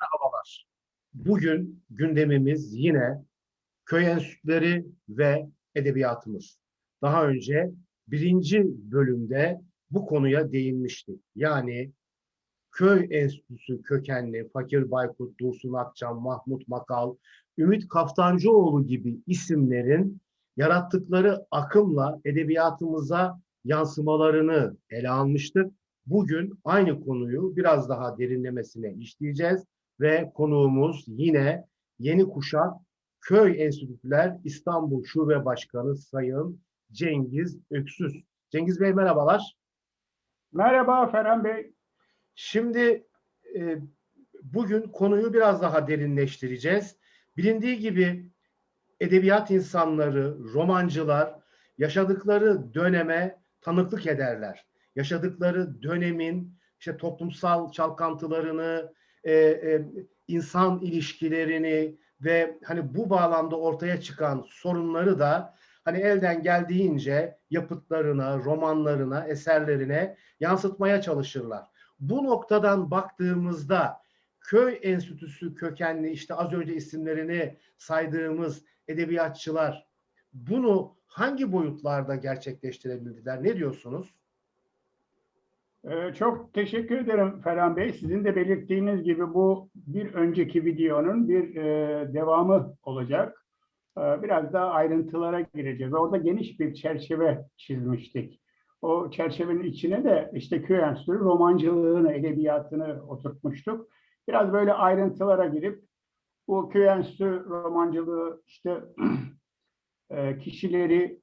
Merhabalar. Bugün gündemimiz yine köy enstitüleri ve edebiyatımız. Daha önce birinci bölümde bu konuya değinmiştik. Yani köy enstitüsü kökenli Fakir Baykut, Dursun Akçam, Mahmut Makal, Ümit Kaftancıoğlu gibi isimlerin yarattıkları akımla edebiyatımıza yansımalarını ele almıştık. Bugün aynı konuyu biraz daha derinlemesine işleyeceğiz ve konuğumuz yine yeni kuşak Köy Enstitüler İstanbul Şube Başkanı Sayın Cengiz Öksüz. Cengiz Bey merhabalar. Merhaba Ferhan Bey. Şimdi e, bugün konuyu biraz daha derinleştireceğiz. Bilindiği gibi edebiyat insanları, romancılar yaşadıkları döneme tanıklık ederler. Yaşadıkları dönemin işte toplumsal çalkantılarını, e, e, insan ilişkilerini ve hani bu bağlamda ortaya çıkan sorunları da hani elden geldiğince yapıtlarına, romanlarına, eserlerine yansıtmaya çalışırlar. Bu noktadan baktığımızda köy enstitüsü kökenli işte az önce isimlerini saydığımız edebiyatçılar bunu hangi boyutlarda gerçekleştirebildiler? Ne diyorsunuz? Ee, çok teşekkür ederim Ferhan Bey. Sizin de belirttiğiniz gibi bu bir önceki videonun bir e, devamı olacak. Ee, biraz daha ayrıntılara gireceğiz. Orada geniş bir çerçeve çizmiştik. O çerçevenin içine de işte köy enstitüsü romancılığını, edebiyatını oturtmuştuk. Biraz böyle ayrıntılara girip bu köy enstitüsü romancılığı işte e, kişileri,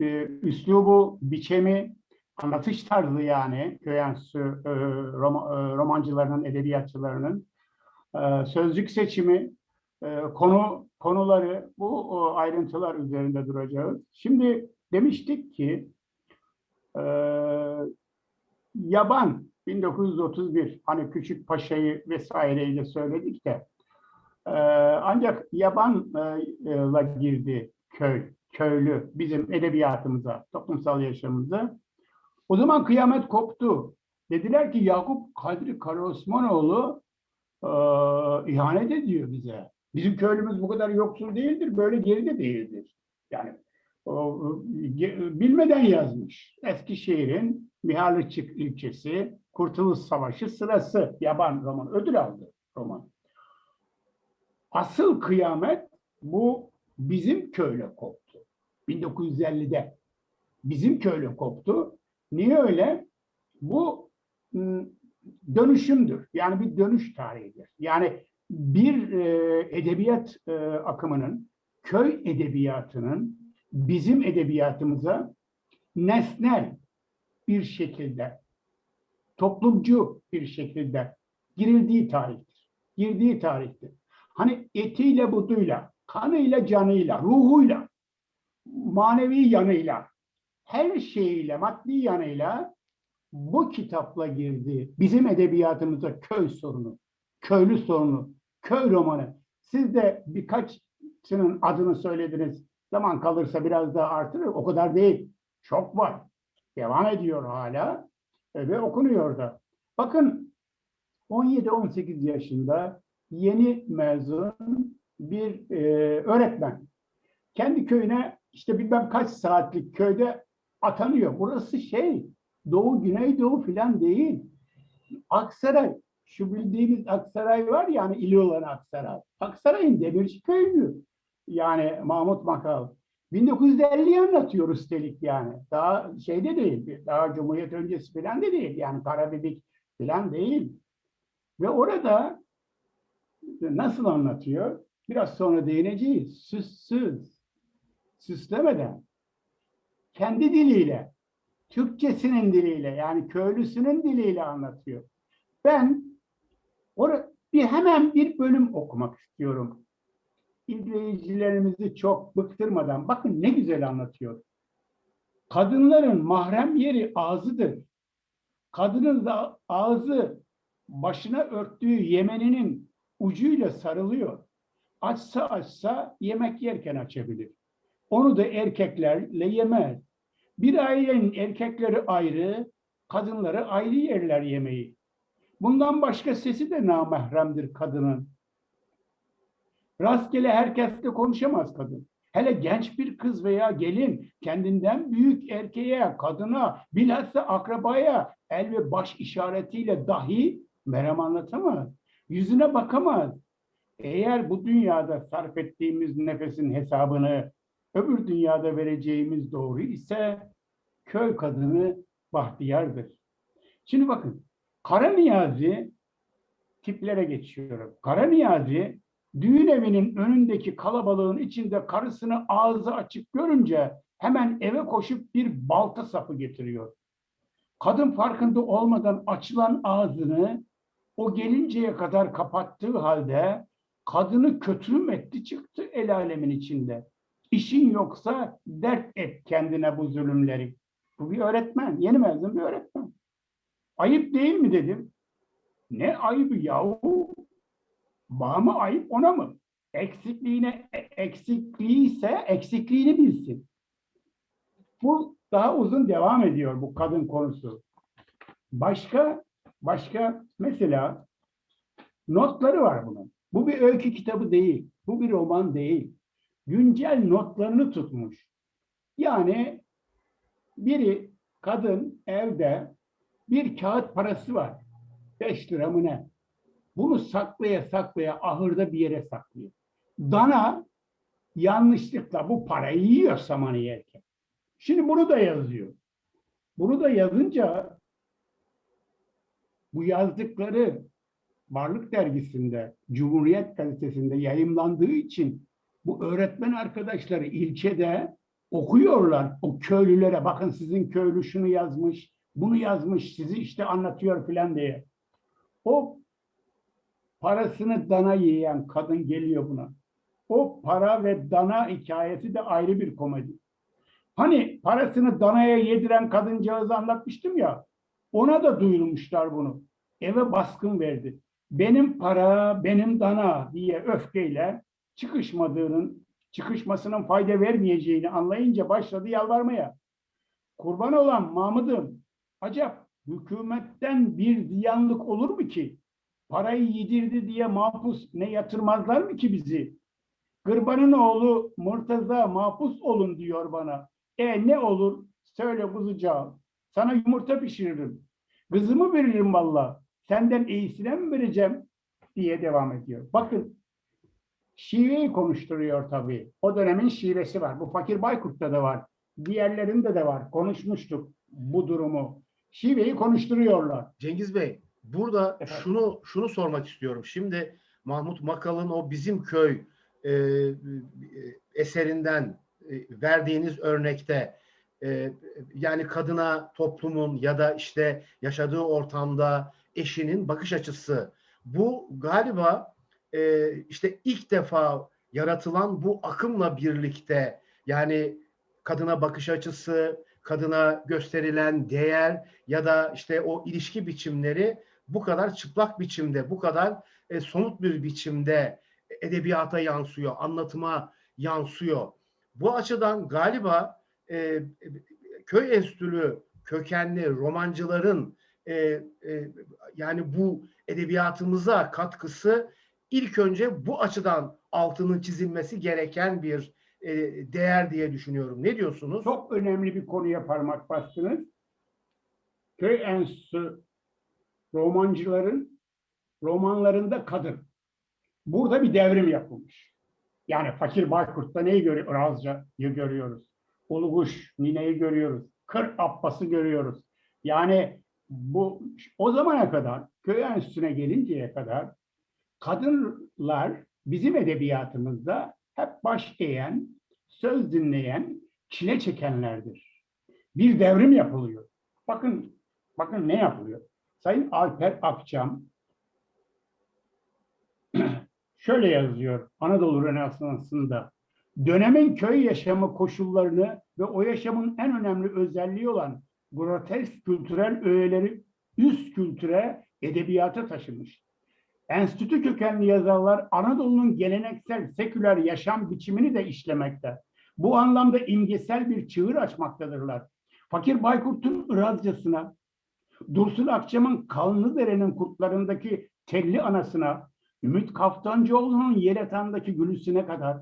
e, üslubu, biçemi, anlatış tarzı yani köy enstitüsü e, e, romancılarının, edebiyatçılarının e, sözcük seçimi, konu konuları bu ayrıntılar üzerinde duracağız. Şimdi demiştik ki yaban 1931 hani Küçük Paşa'yı vesaireyi de söyledik de ancak yabanla girdi köy, köylü bizim edebiyatımıza, toplumsal yaşamımıza. O zaman kıyamet koptu. Dediler ki Yakup Kadri Karaosmanoğlu e, ihanet ediyor bize. Bizim köylümüz bu kadar yoksul değildir, böyle geride değildir. Yani o, bilmeden yazmış. Eskişehir'in Mihalıçık ilçesi Kurtuluş Savaşı sırası yaban roman ödül aldı roman. Asıl kıyamet bu bizim köyle koptu. 1950'de bizim köyle koptu. Niye öyle? Bu ım, dönüşümdür. Yani bir dönüş tarihidir. Yani bir e, edebiyat e, akımının, köy edebiyatının bizim edebiyatımıza nesnel bir şekilde, toplumcu bir şekilde girildiği tarihtir. Girdiği tarihtir. Hani etiyle, buduyla, kanıyla, canıyla, ruhuyla, manevi yanıyla, her şeyiyle, maddi yanıyla bu kitapla girdi. Bizim edebiyatımıza köy sorunu, köylü sorunu, köy romanı. Siz de birkaçının adını söylediniz. Zaman kalırsa biraz daha artırır. O kadar değil. Çok var. Devam ediyor hala e, ve okunuyor da. Bakın 17-18 yaşında yeni mezun bir e, öğretmen. Kendi köyüne işte bilmem kaç saatlik köyde atanıyor. Burası şey Doğu, Güneydoğu filan değil. Aksaray. Şu bildiğimiz Aksaray var ya hani ili olan Aksaray. Aksaray'ın Demirci köyü. Yani Mahmut Makal. 1950'yi anlatıyor üstelik yani. Daha şeyde değil. Daha Cumhuriyet öncesi filan da değil. Yani Karabibik filan değil. Ve orada nasıl anlatıyor? Biraz sonra değineceğiz. Süssüz, süslemeden, kendi diliyle, Türkçesinin diliyle yani köylüsünün diliyle anlatıyor. Ben orada bir hemen bir bölüm okumak istiyorum. İzleyicilerimizi çok bıktırmadan bakın ne güzel anlatıyor. Kadınların mahrem yeri ağzıdır. Kadının da ağzı başına örttüğü yemeninin ucuyla sarılıyor. Açsa açsa yemek yerken açabilir. Onu da erkeklerle yemez. Bir ailenin erkekleri ayrı, kadınları ayrı yerler yemeği. Bundan başka sesi de namahremdir kadının. Rastgele herkesle konuşamaz kadın. Hele genç bir kız veya gelin kendinden büyük erkeğe, kadına, bilhassa akrabaya el ve baş işaretiyle dahi merhem anlatamaz. Yüzüne bakamaz. Eğer bu dünyada sarf ettiğimiz nefesin hesabını öbür dünyada vereceğimiz doğru ise köy kadını bahtiyardır. Şimdi bakın Kara Niyazi tiplere geçiyorum. Kara Niyazi düğün evinin önündeki kalabalığın içinde karısını ağzı açık görünce hemen eve koşup bir balta sapı getiriyor. Kadın farkında olmadan açılan ağzını o gelinceye kadar kapattığı halde kadını kötü etti çıktı el alemin içinde. İşin yoksa dert et kendine bu zulümleri. Bu bir öğretmen, yeni mezun bir öğretmen. Ayıp değil mi dedim. Ne ayıbı yahu? Bana mı ayıp ona mı? Eksikliğine e, eksikliği ise eksikliğini bilsin. Bu daha uzun devam ediyor bu kadın konusu. Başka başka mesela notları var bunun. Bu bir öykü kitabı değil. Bu bir roman değil. Güncel notlarını tutmuş. Yani biri kadın evde bir kağıt parası var. 5 lira mı ne? Bunu saklaya saklaya ahırda bir yere saklıyor. Dana yanlışlıkla bu parayı yiyor samanı yerken. Şimdi bunu da yazıyor. Bunu da yazınca bu yazdıkları Varlık Dergisi'nde, Cumhuriyet Gazetesi'nde yayımlandığı için bu öğretmen arkadaşları ilçede okuyorlar o köylülere. Bakın sizin köylü şunu yazmış, bunu yazmış, sizi işte anlatıyor filan diye. O parasını dana yiyen kadın geliyor buna. O para ve dana hikayesi de ayrı bir komedi. Hani parasını danaya yediren kadıncağızı anlatmıştım ya. Ona da duyurmuşlar bunu. Eve baskın verdi. Benim para, benim dana diye öfkeyle çıkışmadığının, çıkışmasının fayda vermeyeceğini anlayınca başladı yalvarmaya. Kurban olan Mahmud'um, acaba hükümetten bir ziyanlık olur mu ki? Parayı yedirdi diye mahpus ne yatırmazlar mı ki bizi? Gırbanın oğlu Murtaza mahpus olun diyor bana. E ne olur? Söyle kuzucağım. Sana yumurta pişiririm. Kızımı veririm valla. Senden iyisine mi vereceğim? diye devam ediyor. Bakın şiveyi konuşturuyor tabii. O dönemin şivesi var. Bu Fakir Baykurt'ta da var. Diğerlerinde de var. Konuşmuştuk bu durumu. Şiveyi konuşturuyorlar. Cengiz Bey, burada Efendim? şunu şunu sormak istiyorum. Şimdi Mahmut Makal'ın o Bizim Köy e, e, eserinden e, verdiğiniz örnekte e, yani kadına toplumun ya da işte yaşadığı ortamda eşinin bakış açısı bu galiba e, işte ilk defa yaratılan bu akımla birlikte yani kadına bakış açısı, kadına gösterilen değer ya da işte o ilişki biçimleri bu kadar çıplak biçimde, bu kadar e, somut bir biçimde edebiyata yansıyor, anlatıma yansıyor. Bu açıdan galiba e, köy enstitülü kökenli romancıların e, e, yani bu edebiyatımıza katkısı ilk önce bu açıdan altının çizilmesi gereken bir e, değer diye düşünüyorum. Ne diyorsunuz? Çok önemli bir konuya parmak bastınız. Köy enstitüsü romancıların romanlarında kadın. Burada bir devrim yapılmış. Yani Fakir Baykurt'ta neyi görüyoruz? Razca'yı görüyoruz. Uluguş Nine'yi görüyoruz. Kır Abbas'ı görüyoruz. Yani bu o zamana kadar köy enstitüsüne gelinceye kadar kadınlar bizim edebiyatımızda hep baş eğen, söz dinleyen, çile çekenlerdir. Bir devrim yapılıyor. Bakın, bakın ne yapılıyor. Sayın Alper Akçam şöyle yazıyor Anadolu Rönesansı'nda. Dönemin köy yaşamı koşullarını ve o yaşamın en önemli özelliği olan grotesk kültürel öğeleri üst kültüre, edebiyata taşımış. Enstitü kökenli yazarlar Anadolu'nun geleneksel seküler yaşam biçimini de işlemekte. Bu anlamda imgesel bir çığır açmaktadırlar. Fakir Baykurt'un Irazcasına, Dursun Akçam'ın Kanlıdere'nin kurtlarındaki telli anasına, Ümit Kaftancıoğlu'nun yer yatağındaki gülüsüne kadar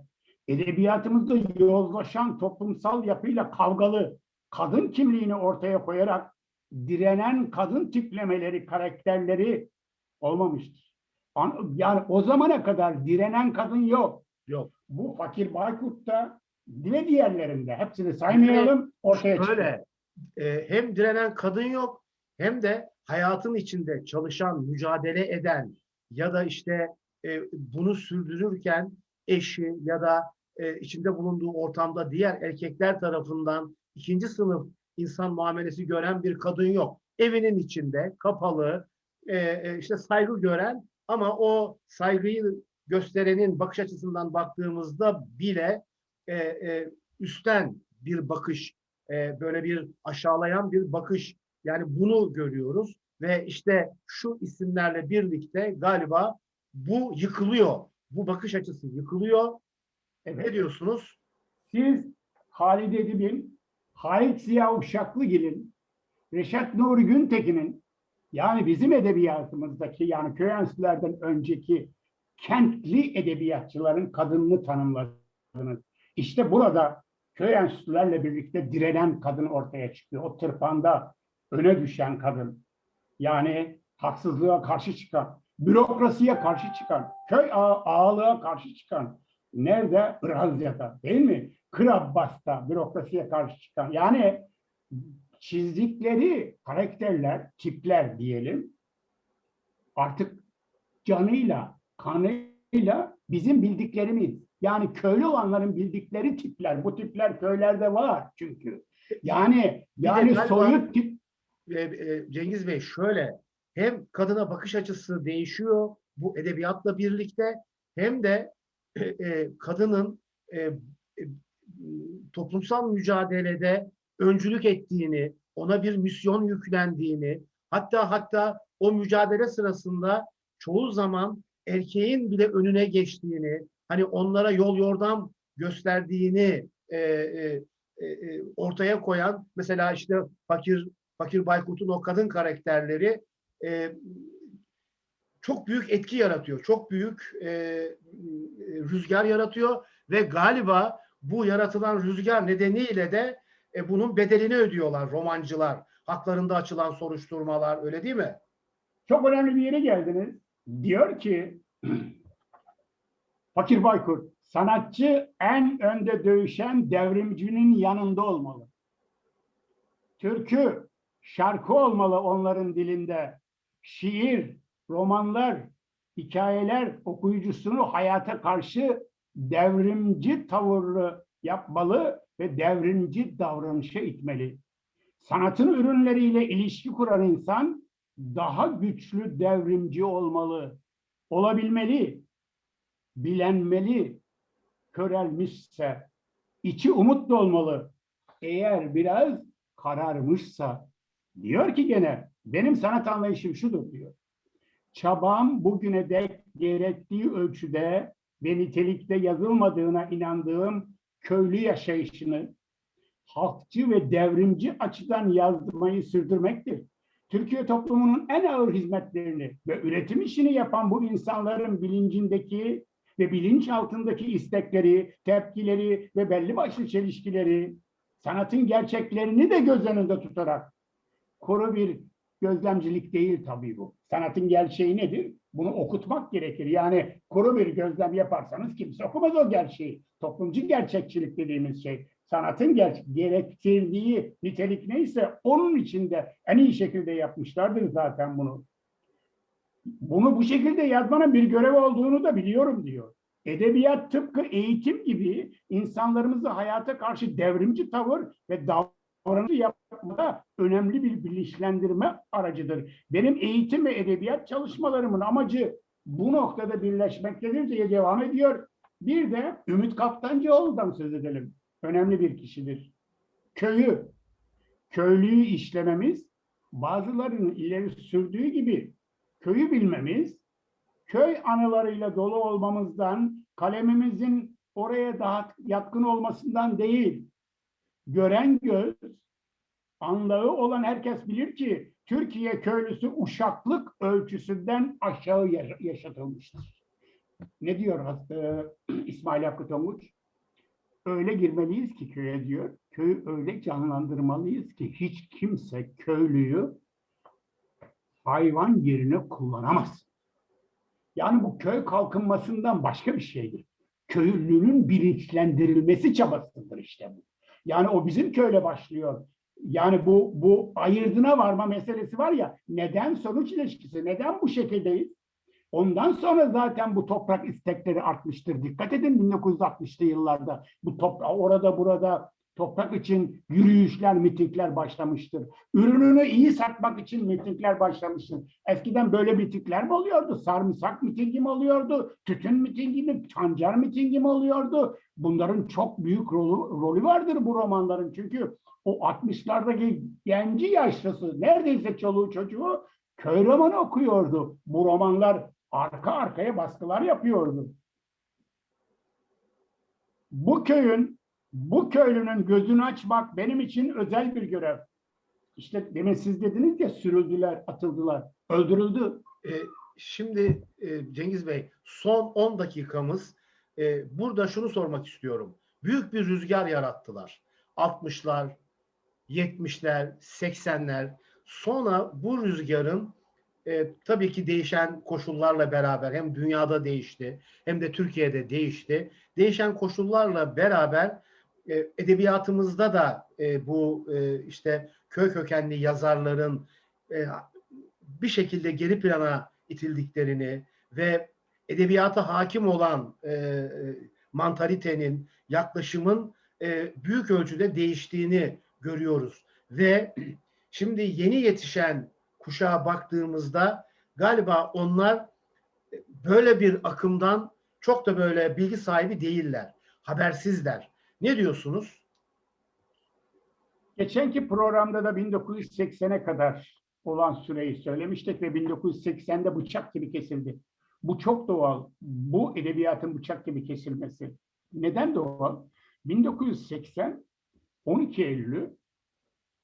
edebiyatımızda yozlaşan toplumsal yapıyla kavgalı kadın kimliğini ortaya koyarak direnen kadın tiplemeleri, karakterleri olmamıştır. An- Yani o zamana kadar direnen kadın yok. Yok. Bu Fakir Baykurt'ta ve diğerlerinde hepsini saymayalım ortaya çıkıyor. Şöyle e, hem direnen kadın yok hem de hayatın içinde çalışan, mücadele eden ya da işte e, bunu sürdürürken eşi ya da e, içinde bulunduğu ortamda diğer erkekler tarafından ikinci sınıf insan muamelesi gören bir kadın yok. Evinin içinde kapalı, e, e, işte saygı gören ama o saygıyı gösterenin bakış açısından baktığımızda bile e, e, üstten bir bakış, e, böyle bir aşağılayan bir bakış. Yani bunu görüyoruz ve işte şu isimlerle birlikte galiba bu yıkılıyor. Bu bakış açısı yıkılıyor. Evet. Ne diyorsunuz? Siz Halide Edip'in, Halit Ziya Uşaklıgil'in, Reşat Nuri Güntekin'in yani bizim edebiyatımızdaki yani köy enstitülerden önceki kentli edebiyatçıların kadınını tanımladınız. İşte burada köy enstitülerle birlikte direnen kadın ortaya çıkıyor. O tırpanda öne düşen kadın. Yani haksızlığa karşı çıkan, bürokrasiye karşı çıkan, köy ağa- ağalığa karşı çıkan, Nerede? Brazya'da değil mi? Kırabbas'ta bürokrasiye karşı çıkan. Yani çizdikleri karakterler, tipler diyelim artık canıyla, kanıyla bizim bildiklerimiz. Yani köylü olanların bildikleri tipler. Bu tipler köylerde var çünkü. Yani yani soyut tip E, e, Cengiz Bey şöyle hem kadına bakış açısı değişiyor bu edebiyatla birlikte hem de e, e, kadının e, toplumsal mücadelede öncülük ettiğini, ona bir misyon yüklendiğini, hatta hatta o mücadele sırasında çoğu zaman erkeğin bile önüne geçtiğini, hani onlara yol yordam gösterdiğini e, e, e, e, ortaya koyan mesela işte fakir Fakir Baykurt'un o kadın karakterleri e, çok büyük etki yaratıyor. Çok büyük e, rüzgar yaratıyor ve galiba bu yaratılan rüzgar nedeniyle de e, bunun bedelini ödüyorlar romancılar. Haklarında açılan soruşturmalar öyle değil mi? Çok önemli bir yere geldiniz. Diyor ki Fakir Baykurt, sanatçı en önde dövüşen devrimcinin yanında olmalı. Türkü, şarkı olmalı onların dilinde. Şiir, romanlar, hikayeler okuyucusunu hayata karşı devrimci tavırlı yapmalı ve devrimci davranışa itmeli. Sanatın ürünleriyle ilişki kuran insan daha güçlü devrimci olmalı, olabilmeli, bilenmeli, körelmişse, içi umutlu olmalı. Eğer biraz kararmışsa, diyor ki gene, benim sanat anlayışım şudur diyor. Çabam bugüne dek gerektiği ölçüde ve nitelikte yazılmadığına inandığım köylü yaşayışını halkçı ve devrimci açıdan yazmayı sürdürmektir. Türkiye toplumunun en ağır hizmetlerini ve üretim işini yapan bu insanların bilincindeki ve bilinç altındaki istekleri, tepkileri ve belli başlı çelişkileri, sanatın gerçeklerini de göz önünde tutarak kuru bir gözlemcilik değil tabii bu. Sanatın gerçeği nedir? Bunu okutmak gerekir. Yani kuru bir gözlem yaparsanız kimse okumaz o gerçeği. Toplumcu gerçekçilik dediğimiz şey sanatın ger- gerektirdiği nitelik neyse onun içinde en iyi şekilde yapmışlardır zaten bunu. Bunu bu şekilde yazmanın bir görev olduğunu da biliyorum diyor. Edebiyat tıpkı eğitim gibi insanlarımızı hayata karşı devrimci tavır ve davranış yapmada önemli bir bilinçlendirme aracıdır. Benim eğitim ve edebiyat çalışmalarımın amacı bu noktada birleşmektedir diye devam ediyor. Bir de Ümit Kaptancıoğlu'dan söz edelim. Önemli bir kişidir. Köyü, köylüyü işlememiz, bazılarının ileri sürdüğü gibi köyü bilmemiz, köy anılarıyla dolu olmamızdan, kalemimizin oraya daha yatkın olmasından değil, gören göz, anlağı olan herkes bilir ki Türkiye köylüsü uşaklık ölçüsünden aşağı yaş- yaşatılmıştır. Ne diyor e, İsmail Hakkı Tonguç? Öyle girmeliyiz ki köye diyor. Köyü öyle canlandırmalıyız ki hiç kimse köylüyü hayvan yerine kullanamaz. Yani bu köy kalkınmasından başka bir şeydir. Köylünün bilinçlendirilmesi çabasıdır işte bu. Yani o bizim köyle başlıyor. Yani bu bu ayırdına varma meselesi var ya neden sonuç ilişkisi neden bu şekildeyiz? Ondan sonra zaten bu toprak istekleri artmıştır. Dikkat edin 1960'lı yıllarda bu toprak orada burada toprak için yürüyüşler, mitingler başlamıştır. Ürününü iyi satmak için mitingler başlamıştır. Eskiden böyle mitingler mi oluyordu? Sarımsak mitingi mi oluyordu? Tütün mitingi mi? Çancar mitingi mi oluyordu? Bunların çok büyük rolü, rolü vardır bu romanların. Çünkü o 60'lardaki genci yaşlısı neredeyse çoluğu çocuğu köy romanı okuyordu. Bu romanlar arka arkaya baskılar yapıyordu. Bu köyün, bu köylünün gözünü açmak benim için özel bir görev. İşte demin siz dediniz ya sürüldüler, atıldılar, öldürüldü. E, şimdi e, Cengiz Bey son 10 dakikamız e, burada şunu sormak istiyorum. Büyük bir rüzgar yarattılar. 60'lar, 70'ler, 80'ler. Sonra bu rüzgarın e, tabii ki değişen koşullarla beraber hem dünyada değişti hem de Türkiye'de değişti. Değişen koşullarla beraber e, edebiyatımızda da e, bu e, işte köy kökenli yazarların e, bir şekilde geri plana itildiklerini ve edebiyata hakim olan e, e, mantalitenin, yaklaşımın e, büyük ölçüde değiştiğini görüyoruz. Ve şimdi yeni yetişen kuşağa baktığımızda galiba onlar böyle bir akımdan çok da böyle bilgi sahibi değiller. Habersizler. Ne diyorsunuz? Geçenki programda da 1980'e kadar olan süreyi söylemiştik ve 1980'de bıçak gibi kesildi. Bu çok doğal. Bu edebiyatın bıçak gibi kesilmesi. Neden doğal? 1980 12 Eylül'ü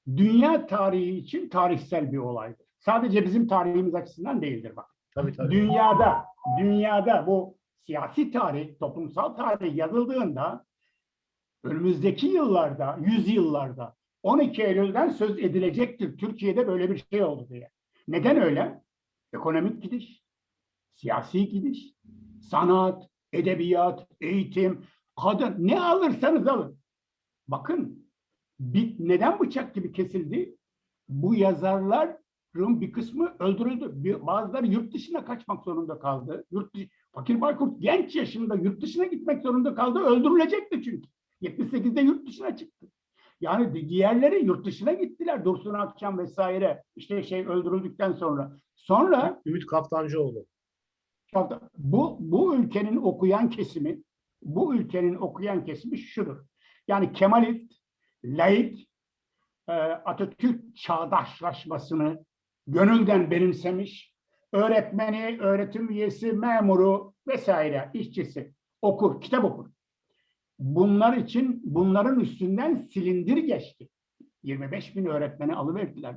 dünya tarihi için tarihsel bir olaydır. Sadece bizim tarihimiz açısından değildir bak. Tabii tabii. Dünyada, dünyada bu siyasi tarih, toplumsal tarih yazıldığında önümüzdeki yıllarda, yüzyıllarda 12 Eylül'den söz edilecektir. Türkiye'de böyle bir şey oldu diye. Neden öyle? Ekonomik gidiş, siyasi gidiş, sanat, edebiyat, eğitim, kadın ne alırsanız alın. Bakın bir, neden bıçak gibi kesildi? Bu yazarların bir kısmı öldürüldü. Bir, bazıları yurt dışına kaçmak zorunda kaldı. Yurt dışı, Fakir Baykurt genç yaşında yurt dışına gitmek zorunda kaldı. Öldürülecekti çünkü. 78'de yurt dışına çıktı. Yani diğerleri yurt dışına gittiler. Dursun Akçam vesaire. İşte şey öldürüldükten sonra. Sonra Ümit Kaftancıoğlu. bu, bu ülkenin okuyan kesimi bu ülkenin okuyan kesimi şudur. Yani Kemalist, laik, e, Atatürk çağdaşlaşmasını gönülden benimsemiş, öğretmeni, öğretim üyesi, memuru vesaire, işçisi okur, kitap okur. Bunlar için bunların üstünden silindir geçti. 25 bin öğretmeni alıverdiler.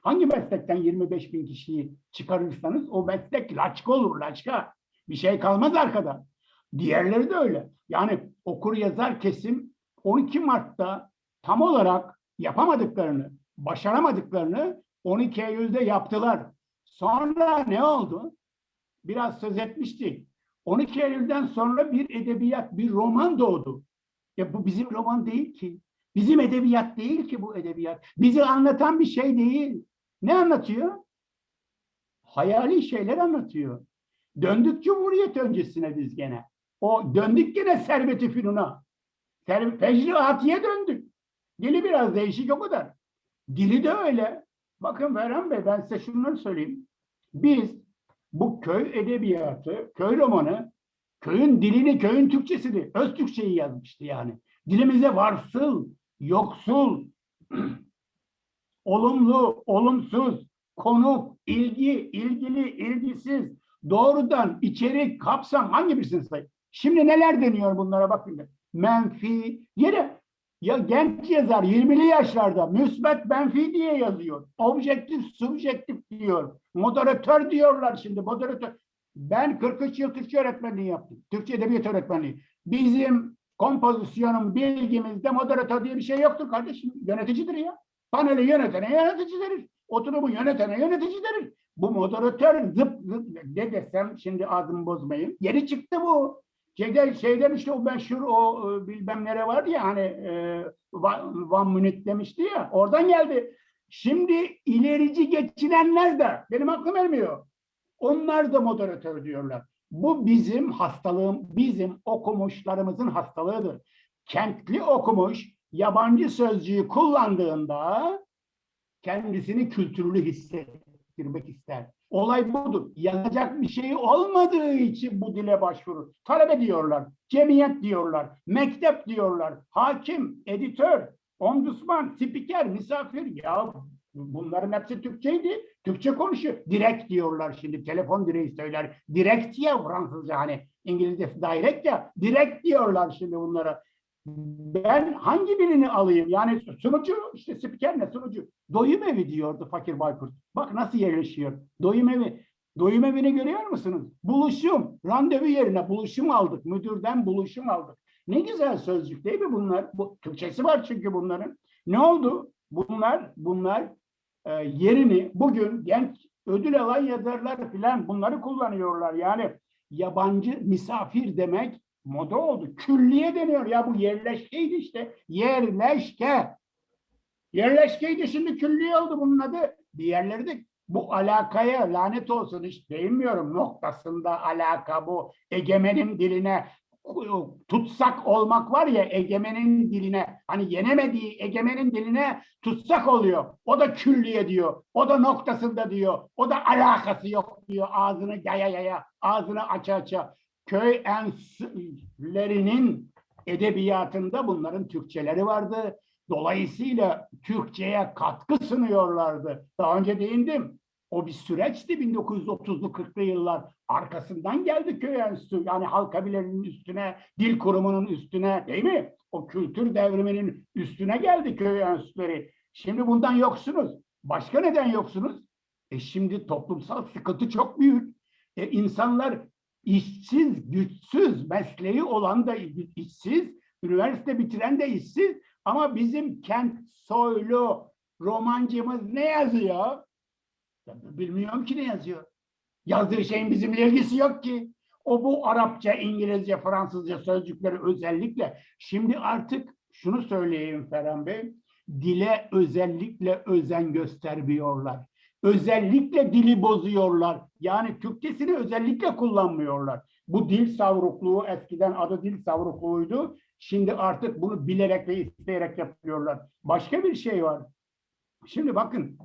Hangi meslekten 25 bin kişiyi çıkarırsanız o meslek laçka olur, laçka. Bir şey kalmaz arkada. Diğerleri de öyle. Yani okur yazar kesim 12 Mart'ta tam olarak yapamadıklarını, başaramadıklarını 12 Eylül'de yaptılar. Sonra ne oldu? Biraz söz etmiştik. 12 Eylül'den sonra bir edebiyat, bir roman doğdu. Ya bu bizim roman değil ki. Bizim edebiyat değil ki bu edebiyat. Bizi anlatan bir şey değil. Ne anlatıyor? Hayali şeyler anlatıyor. Döndük Cumhuriyet öncesine biz gene. O döndük gene serveti fünuna. Ser, Fecrihatiye döndük. Dili biraz değişik o kadar. Dili de öyle. Bakın Ferhan Bey ben size şunları söyleyeyim. Biz bu köy edebiyatı, köy romanı, köyün dilini, köyün Türkçesini, öz Türkçeyi yazmıştı yani. Dilimize varsıl, yoksul, olumlu, olumsuz, konuk, ilgi, ilgili, ilgisiz, doğrudan, içerik, kapsam hangi birisini sayın? Şimdi neler deniyor bunlara bakın. Menfi, yine Ya genç yazar 20'li yaşlarda müsbet menfi diye yazıyor. Objektif, subjektif diyor. Moderatör diyorlar şimdi. Moderatör. Ben 43 yıl Türkçe öğretmenliği yaptım. Türkçe edebiyat öğretmenliği. Bizim kompozisyonun bilgimizde moderatör diye bir şey yoktur kardeşim. Yöneticidir ya. Paneli yönetene yönetici denir. Oturumu yönetene yönetici denir. Bu moderatör zıp zıp ne desem şimdi ağzımı bozmayın. Yeni çıktı bu. Şeyden, şeyden işte o meşhur o e, bilmem nere vardı ya hani e, Van, Münih demişti ya oradan geldi. Şimdi ilerici geçinenler de benim aklım ermiyor. Onlar da moderatör diyorlar. Bu bizim hastalığım, bizim okumuşlarımızın hastalığıdır. Kentli okumuş yabancı sözcüğü kullandığında kendisini kültürlü hissettirmek ister. Olay budur. Yazacak bir şey olmadığı için bu dile başvurur. Talebe diyorlar, cemiyet diyorlar, mektep diyorlar, hakim, editör, ombudsman, spiker, misafir. Ya bunların hepsi Türkçeydi. Türkçe konuşuyor. Direkt diyorlar şimdi. Telefon direği söyler. Direkt ya Fransızca hani İngilizcesi direct ya. Direkt diyorlar şimdi bunlara. Ben hangi birini alayım? Yani sunucu işte spiker ne sunucu? Doyum evi diyordu Fakir Baykurt. Bak nasıl yerleşiyor. Doyum evi. Doyum evini görüyor musunuz? Buluşum. Randevu yerine buluşum aldık. Müdürden buluşum aldık. Ne güzel sözcük değil mi bunlar? Bu, Türkçesi var çünkü bunların. Ne oldu? Bunlar bunlar e, yerini bugün genç ödül alan yazarlar filan bunları kullanıyorlar. Yani yabancı misafir demek moda oldu. Külliye deniyor ya bu yerleşkeydi işte. Yerleşke. Yerleşkeydi şimdi külliye oldu bunun adı. Diğerleri de bu alakaya lanet olsun hiç değinmiyorum noktasında alaka bu egemenin diline tutsak olmak var ya egemenin diline hani yenemediği egemenin diline tutsak oluyor. O da külliye diyor. O da noktasında diyor. O da alakası yok diyor. Ağzını yaya yaya ağzını aça aça. Köy enstitülerinin edebiyatında bunların Türkçeleri vardı. Dolayısıyla Türkçe'ye katkı sunuyorlardı. Daha önce değindim. O bir süreçti 1930'lu 40'lı yıllar. Arkasından geldi köy enstitüsü. Yani halk kabilelerinin üstüne, dil kurumunun üstüne değil mi? O kültür devriminin üstüne geldi köy enstitüleri. Şimdi bundan yoksunuz. Başka neden yoksunuz? E şimdi toplumsal sıkıntı çok büyük. E insanlar işsiz, güçsüz, mesleği olan da işsiz, üniversite bitiren de işsiz. Ama bizim kent soylu romancımız ne yazıyor? Bilmiyorum ki ne yazıyor. Yazdığı şeyin bizimle ilgisi yok ki. O bu Arapça, İngilizce, Fransızca sözcükleri özellikle. Şimdi artık şunu söyleyeyim Ferhan Bey. Dile özellikle özen göstermiyorlar. Özellikle dili bozuyorlar. Yani Türkçesini özellikle kullanmıyorlar. Bu dil savrukluğu eskiden adı dil savrukluğuydu. Şimdi artık bunu bilerek ve isteyerek yapıyorlar. Başka bir şey var. Şimdi bakın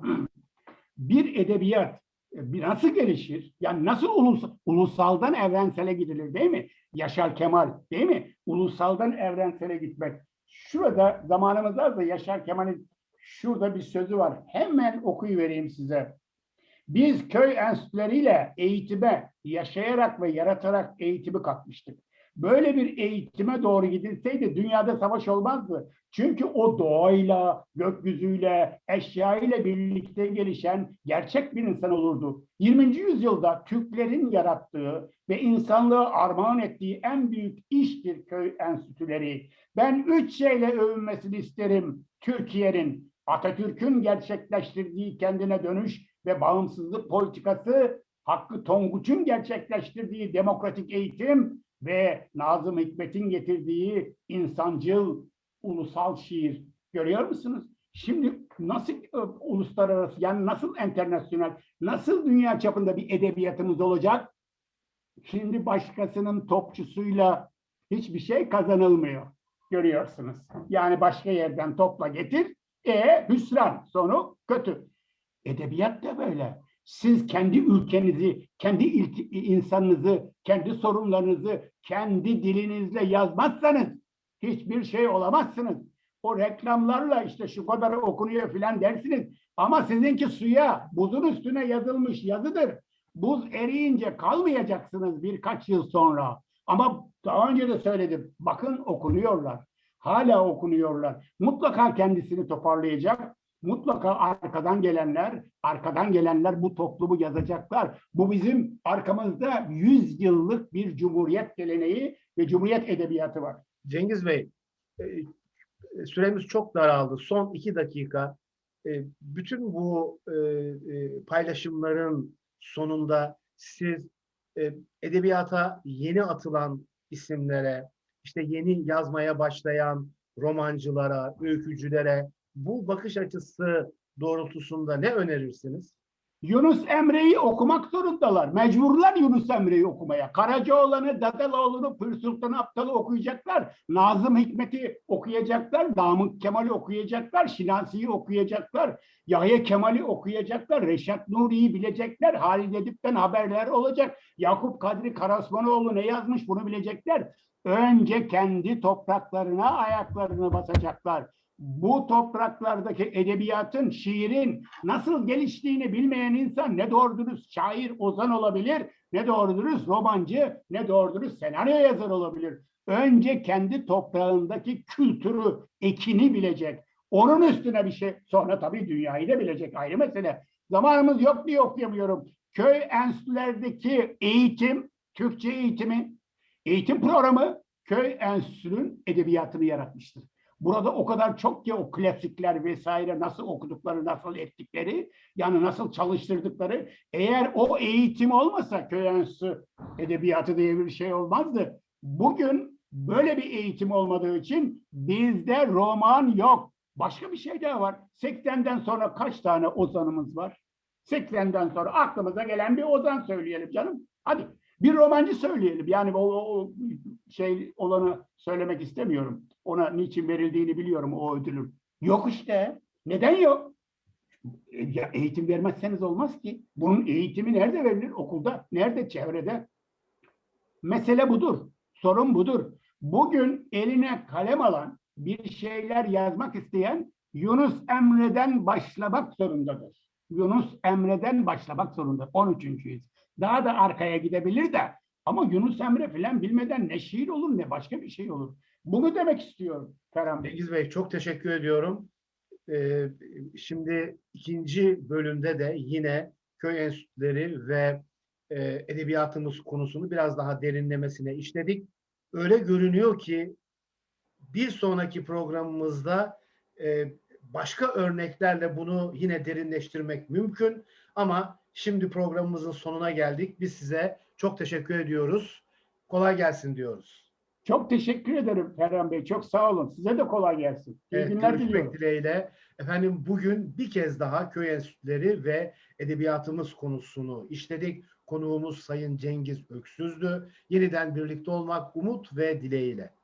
bir edebiyat e, nasıl gelişir? Yani nasıl ulus, ulusaldan evrensele gidilir değil mi? Yaşar Kemal değil mi? Ulusaldan evrensele gitmek. Şurada zamanımız var da Yaşar Kemal'in şurada bir sözü var. Hemen okuyuvereyim size. Biz köy enstitüleriyle eğitime yaşayarak ve yaratarak eğitimi katmıştık. Böyle bir eğitime doğru gidilseydi dünyada savaş olmazdı. Çünkü o doğayla, gökyüzüyle, eşyayla birlikte gelişen gerçek bir insan olurdu. 20. yüzyılda Türklerin yarattığı ve insanlığı armağan ettiği en büyük iştir köy enstitüleri. Ben üç şeyle övünmesini isterim Türkiye'nin. Atatürk'ün gerçekleştirdiği kendine dönüş ve bağımsızlık politikası, Hakkı Tonguç'un gerçekleştirdiği demokratik eğitim ve Nazım Hikmet'in getirdiği insancıl ulusal şiir. Görüyor musunuz? Şimdi nasıl e, uluslararası yani nasıl internasyonel, nasıl dünya çapında bir edebiyatımız olacak? Şimdi başkasının topçusuyla hiçbir şey kazanılmıyor. Görüyorsunuz. Yani başka yerden topla getir. E hüsran sonu kötü. Edebiyat da böyle. Siz kendi ülkenizi, kendi insanınızı, kendi sorunlarınızı kendi dilinizle yazmazsanız hiçbir şey olamazsınız. O reklamlarla işte şu kadar okunuyor filan dersiniz. Ama sizinki suya, buzun üstüne yazılmış yazıdır. Buz eriyince kalmayacaksınız birkaç yıl sonra. Ama daha önce de söyledim. Bakın okunuyorlar. Hala okunuyorlar. Mutlaka kendisini toparlayacak. Mutlaka arkadan gelenler, arkadan gelenler bu toplumu yazacaklar. Bu bizim arkamızda 100 yıllık bir cumhuriyet geleneği ve cumhuriyet edebiyatı var. Cengiz Bey, e, süremiz çok daraldı. Son iki dakika. E, Bütün bu e, paylaşımların sonunda siz edebiyata yeni atılan isimlere, işte yeni yazmaya başlayan romancılara, öykücülere bu bakış açısı doğrultusunda ne önerirsiniz? Yunus Emre'yi okumak zorundalar. Mecburlar Yunus Emre'yi okumaya. Karacaoğlan'ı, Dadaloğlu'nu, Pür Sultan Abdal'ı okuyacaklar. Nazım Hikmet'i okuyacaklar. Namık Kemal'i okuyacaklar. Şinasi'yi okuyacaklar. Yahya Kemal'i okuyacaklar. Reşat Nuri'yi bilecekler. Halid Edip'ten haberler olacak. Yakup Kadri Karasmanoğlu ne yazmış bunu bilecekler. Önce kendi topraklarına ayaklarını basacaklar bu topraklardaki edebiyatın, şiirin nasıl geliştiğini bilmeyen insan ne doğru dürüst şair, ozan olabilir, ne doğru dürüst romancı, ne doğru dürüst senaryo yazar olabilir. Önce kendi toprağındaki kültürü, ekini bilecek. Onun üstüne bir şey, sonra tabii dünyayı da bilecek ayrı mesele. Zamanımız yok diye okuyamıyorum. Köy enstitülerdeki eğitim, Türkçe eğitimi, eğitim programı köy enstitünün edebiyatını yaratmıştır. Burada o kadar çok ki o klasikler vesaire nasıl okudukları, nasıl ettikleri, yani nasıl çalıştırdıkları. Eğer o eğitim olmasa köy enstitüsü edebiyatı diye bir şey olmazdı. Bugün böyle bir eğitim olmadığı için bizde roman yok. Başka bir şey daha var. 80'den sonra kaç tane ozanımız var? 80'den sonra aklımıza gelen bir ozan söyleyelim canım. Hadi bir romancı söyleyelim. Yani o, o- şey olanı söylemek istemiyorum. Ona niçin verildiğini biliyorum o ödülün. Yok işte. Neden yok? Ya eğitim vermezseniz olmaz ki. Bunun eğitimi nerede verilir? Okulda, nerede? Çevrede. Mesele budur. Sorun budur. Bugün eline kalem alan, bir şeyler yazmak isteyen Yunus Emre'den başlamak zorundadır. Yunus Emre'den başlamak zorunda. 13. yüz. Daha da arkaya gidebilir de ama Yunus Emre falan bilmeden ne şiir olur ne başka bir şey olur. Bunu demek istiyorum Ferhan Bey. Cengiz Bey çok teşekkür ediyorum. Ee, şimdi ikinci bölümde de yine köy enstitüleri ve e, edebiyatımız konusunu biraz daha derinlemesine işledik. Öyle görünüyor ki bir sonraki programımızda e, başka örneklerle bunu yine derinleştirmek mümkün. Ama şimdi programımızın sonuna geldik. Biz size çok teşekkür ediyoruz. Kolay gelsin diyoruz. Çok teşekkür ederim Ferhan Bey. Çok sağ olun. Size de kolay gelsin. İyi Evet, günler görüşmek diliyorum. dileğiyle. Efendim bugün bir kez daha köy enstitüleri ve edebiyatımız konusunu işledik. Konuğumuz Sayın Cengiz Öksüz'dü. Yeniden birlikte olmak umut ve dileğiyle.